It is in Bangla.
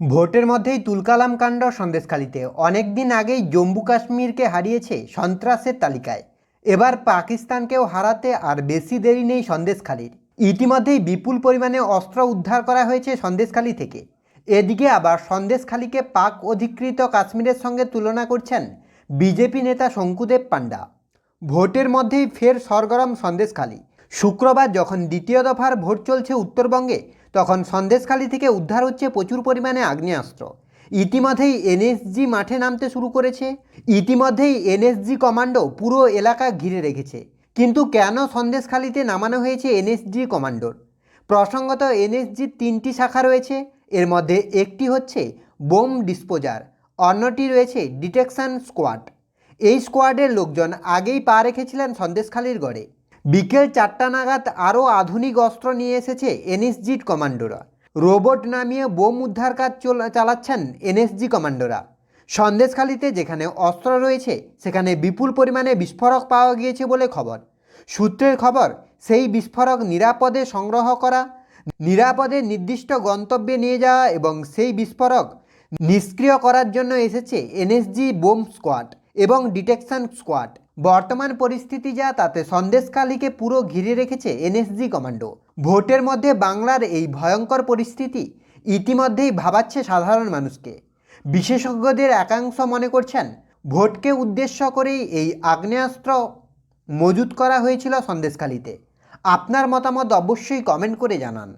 ভোটের মধ্যেই তুলকালাম কাণ্ড সন্দেশখালিতে। অনেক দিন আগেই জম্মু কাশ্মীরকে হারিয়েছে সন্ত্রাসের তালিকায়। এবার পাকিস্তানকেও হারাতে আর বেশি দেরি নেই সন্দেশখালির। ইতিমধ্যেই বিপুল পরিমাণে অস্ত্র উদ্ধার করা হয়েছে সন্দেশখালি থেকে। এদিকে আবার সন্দেশখালিকে পাক অধিকৃত কাশ্মীরের সঙ্গে তুলনা করছেন বিজেপি নেতা শঙ্কুদেব পাণ্ডা। ভোটের মধ্যেই ফের সরগরম সন্দেশখালি। শুক্রবার যখন দ্বিতীয় দফার ভোট চলছে উত্তরবঙ্গে তখন সন্দেশখালি থেকে উদ্ধার হচ্ছে প্রচুর পরিমাণে আগ্নেয়াস্ত্র। ইতিমধ্যেই এনএসজি মাঠে নামতে শুরু করেছে। ইতিমধ্যেই এনএসজি কমান্ডো পুরো এলাকা ঘিরে রেখেছে। কিন্তু কেন সন্দেশখালিতে নামানো হয়েছে এনএসজি কমান্ডোর? প্রসঙ্গত এনএসজির তিনটি শাখা রয়েছে। এর মধ্যে একটি হচ্ছে বোম ডিসপোজার, অন্যটি রয়েছে ডিটেকশন স্কোয়াড। এই স্কোয়াডের লোকজন আগেই পা রেখেছিলেন সন্দেশখালির গড়ে। বিকেল চারটা নাগাদ আরও আধুনিক অস্ত্র নিয়ে এসেছে এনএসজির কমান্ডোরা। রোবট নামিয়ে বোম উদ্ধার কাজ চল- চালাচ্ছেন এনএসজি কমান্ডোরা। সন্দেশখালিতে যেখানে অস্ত্র রয়েছে, সেখানে বিপুল পরিমাণে বিস্ফোরক পাওয়া গিয়েছে বলে খবর। সূত্রের খবর, সেই বিস্ফোরক নিরাপদে সংগ্রহ করা, নিরাপদে নির্দিষ্ট গন্তব্যে নিয়ে যাওয়া এবং সেই বিস্ফোরক নিষ্ক্রিয় করার জন্য এসেছে এনএসজি বোম স্কোয়াড এবং ডিটেকশন স্কোয়াড। বর্তমান পরিস্থিতি যা, তাতে সন্দেশকালীকে পুরো ঘিরে রেখেছে এনএসজি কমান্ডো। ভোটের মধ্যে বাংলার এই ভয়ঙ্কর পরিস্থিতি ইতিমধ্যেই ভাবাচ্ছে সাধারণ মানুষকে। বিশেষজ্ঞদের একাংশ মনে করছেন, ভোটকে উদ্দেশ্য করেই এই আগ্নেয়াস্ত্র মজুত করা হয়েছিল সন্দেশখালীতে। আপনার মতামত অবশ্যই কমেন্ট করে জানান।